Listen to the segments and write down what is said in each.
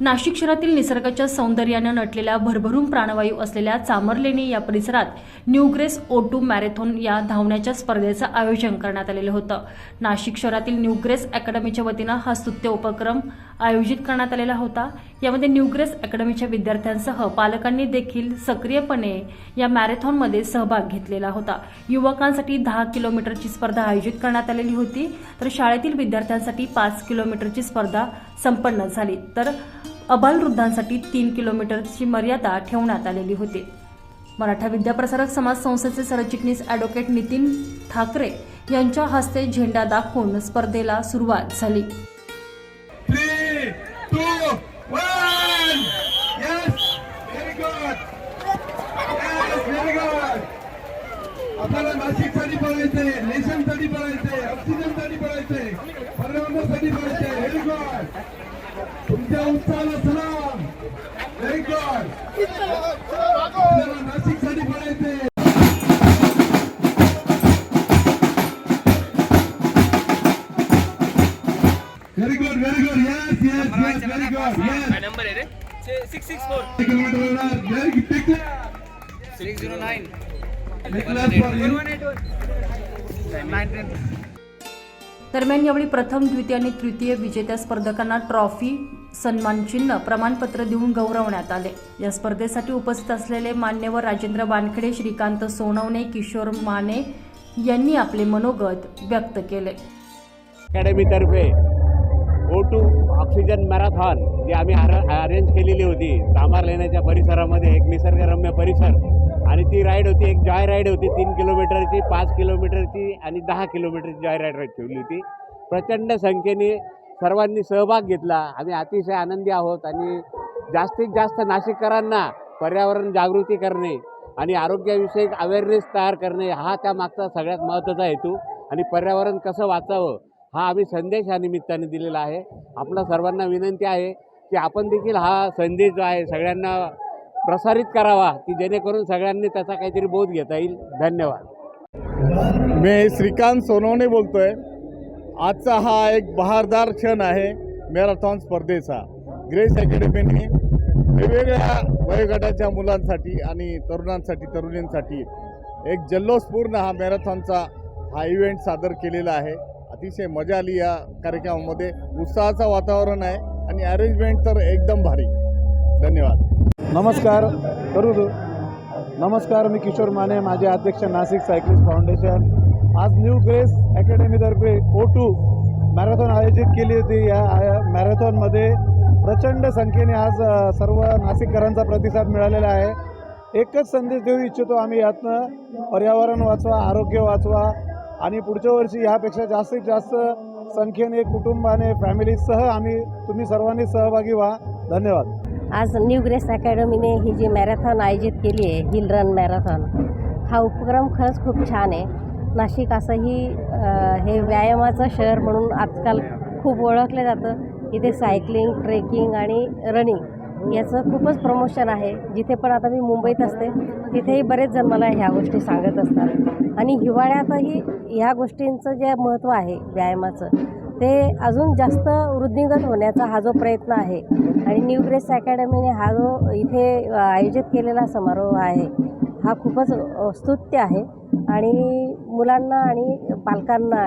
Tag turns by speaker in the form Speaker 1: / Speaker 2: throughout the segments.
Speaker 1: नाशिक शहरातील निसर्गाच्या सौंदर्यानं नटलेल्या भरभरून प्राणवायू असलेल्या चामरलेणी या परिसरात न्यूग्रेस ओ टू मॅरेथॉन या धावण्याच्या स्पर्धेचं आयोजन करण्यात आलेलं होतं. नाशिक शहरातील न्यूग्रेस अकॅडमीच्या वतीनं हा स्तुत्य उपक्रम आयोजित करण्यात आलेला होता. यामध्ये न्यूग्रेस अकॅडमीच्या विद्यार्थ्यांसह पालकांनी देखील सक्रियपणे या मॅरेथॉनमध्ये सहभाग घेतलेला होता. युवकांसाठी दहा किलोमीटरची स्पर्धा आयोजित करण्यात आलेली होती. तर शाळेतील विद्यार्थ्यांसाठी पाच किलोमीटरची स्पर्धा संपन्न झाली. तर अबालवृद्धांसाठी तीन किलोमीटरची मर्यादा ठेवण्यात आलेली होती. मराठा विद्याप्रसारक समाज संस्थेचे सरचिटणीस ॲडव्होकेट नितीन ठाकरे यांच्या हस्ते झेंडा दाखवून स्पर्धेला सुरुवात झाली.
Speaker 2: आपल्याला नाशिकसाठी पळायचंय नेशनसाठी पळायचंय ऑक्सिजनसाठी पळायचंय पर्यावरणासाठी पळायचंय व्हेरी गुड तुमच्या उत्साहाला सलाम. व्हेरी गुड आपल्याला नाशिकसाठी पळायचंय very good very good yes yes yes very good yes
Speaker 3: number आहे रे? Six six four
Speaker 2: kilometre
Speaker 3: six zero nine
Speaker 1: दरम्यान यावेळी प्रथम द्वितीय आणि तृतीय विजेत्या स्पर्धकांना ट्रॉफी सन्मान चिन्ह प्रमाणपत्र देऊन गौरवण्यात आले. या स्पर्धेसाठी उपस्थित असलेले मान्यवर राजेंद्र वानखेडे श्रीकांत सोनवणे किशोर माने यांनी आपले मनोगत व्यक्त केले.
Speaker 4: अकॅडमीतर्फे गो टू ऑक्सिजन मॅरेथॉन जी आम्ही अर अरेंज केलेली होती चामार लेण्याच्या परिसरामध्ये एक निसर्गरम्य परिसर आणि ती राईड होती एक जॉय राईड होती तीन किलोमीटरची पाच किलोमीटरची आणि दहा किलोमीटरची जॉय राईड ठेवली होती. प्रचंड संख्येने सर्वांनी सहभाग घेतला. आम्ही अतिशय आनंदी आहोत आणि जास्तीत जास्त नाशिककरांना पर्यावरण जागृती करणे आणि आरोग्याविषयक अवेअरनेस तयार करणे हा त्यामागचा सगळ्यात महत्त्वाचा हेतू आणि पर्यावरण कसं वाचावं हा आम्ही संदेश या निमित्ताने दिलेला आहे. आपल्या सर्वांना विनंती आहे की आपण देखील हा संदेश जो आहे सगळ्यांना प्रसारित करावा की जेणेकरून सगळ्यांनी त्याचा काहीतरी बोध घेता येईल. धन्यवाद.
Speaker 5: मी श्रीकांत सोनवणे आहे आजचा हा एक बहारदार क्षण आहे मॅरेथॉन स्पर्धेचा. ग्रेस अकॅडमीने वेगवेगळ्या वयोगटाच्या मुलांसाठी आणि तरुणांसाठी तरुणींसाठी एक जल्लोषपूर्ण हा मॅरेथॉनचा हा इव्हेंट सादर केलेला आहे. अतिशय मजा आली या कार्यक्रमामध्ये. उत्साहाचं वातावरण आहे आणि अरेंजमेंट तर एकदम भारी. धन्यवाद.
Speaker 6: नमस्कार करू दो. नमस्कार मी किशोर माने माझे अध्यक्ष नाशिक सायक्लिस्ट फाउंडेशन. आज न्यू ग्रेस अकॅडमीतर्फे ओ टू मॅरेथॉन आयोजित केली होती. या मॅरेथॉनमध्ये प्रचंड संख्येने आज सर्व नाशिककरांचा प्रतिसाद मिळालेला आहे. एकच संदेश देऊ इच्छितो आम्ही यातनं. पर्यावरण वाचवा आरोग्य वाचवा आणि पुढच्या वर्षी ह्यापेक्षा जास्तीत जास्त संख्येने कुटुंबाने फॅमिलीसह आम्ही तुम्ही सर्वांनी सहभागी व्हा. धन्यवाद.
Speaker 7: आज न्यू ग्रेस अकॅडमीने ही जी मॅरेथॉन आयोजित केली आहे हिल रन मॅरेथॉन हा उपक्रम खरंच खूप छान आहे. नाशिक असंही हे व्यायामाचं शहर म्हणून आजकाल खूप ओळखलं जातं. इथे सायकलिंग ट्रेकिंग आणि रनिंग याचं खूपच प्रमोशन आहे. जिथे पण आता मी मुंबईत असते तिथेही बरेच जण मला ह्या गोष्टी सांगत असतात. आणि हिवाळ्यातही ह्या गोष्टींचं जे महत्त्व आहे व्यायामाचं ते अजून जास्त वृद्धिंगत होण्याचा हा जो प्रयत्न आहे आणि न्यू ग्रेस अकॅडमीने हा जो इथे आयोजित केलेला समारोह आहे हा खूपच स्तुत्य आहे. आणि मुलांना आणि पालकांना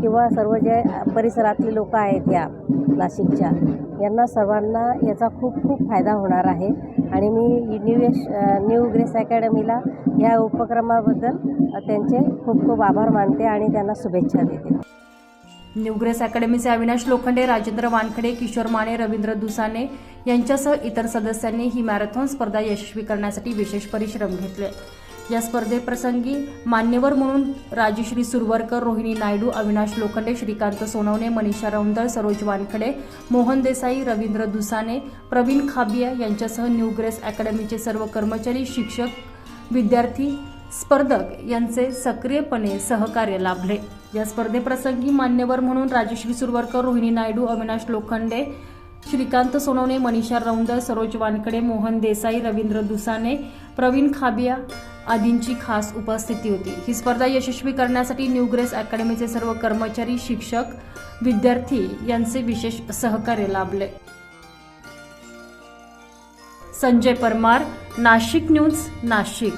Speaker 7: किंवा सर्व जे परिसरातले लोक आहेत या नाशिकच्या यांना सर्वांना याचा खूप खूप फायदा होणार आहे. आणि मी न्यू यश न्यू ग्रेस अकॅडमीला या उपक्रमाबद्दल त्यांचे खूप खूप आभार मानते आणि त्यांना शुभेच्छा देते.
Speaker 1: न्यूग्रेस अकॅडमीचे अविनाश लोखंडे राजेंद्र वानखडे किशोर माने रवींद्र दुसाने यांच्यासह इतर सदस्यांनी ही मॅरेथॉन स्पर्धा यशस्वी करण्यासाठी विशेष परिश्रम घेतले. या स्पर्धेप्रसंगी मान्यवर म्हणून राजश्री सुरवरकर रोहिणी नायडू अविनाश लोखंडे श्रीकांत सोनवणे मनीषा रौंदळ सरोज वानखडे मोहन देसाई रवींद्र दुसाने प्रवीण खाबिया यांच्यासह न्यूग्रेस अकॅडमीचे सर्व कर्मचारी शिक्षक विद्यार्थी स्पर्धक यांचे सक्रियपणे सहकार्य लाभले. या स्पर्धेप्रसंगी मान्यवर म्हणून राजश्री सुरवरकर रोहिणी नायडू अविनाश लोखंडे श्रीकांत सोनवणे मनीषा रौंद सरोज वानकडे मोहन देसाई रवींद्र दुसाने प्रवीण खाबिया आदींची खास उपस्थिती होती. ही स्पर्धा यशस्वी करण्यासाठी न्यू ग्रेस अकॅडमीचे सर्व कर्मचारी शिक्षक विद्यार्थी यांचे विशेष सहकार्य लाभले. संजय परमार नाशिक न्यूज नाशिक.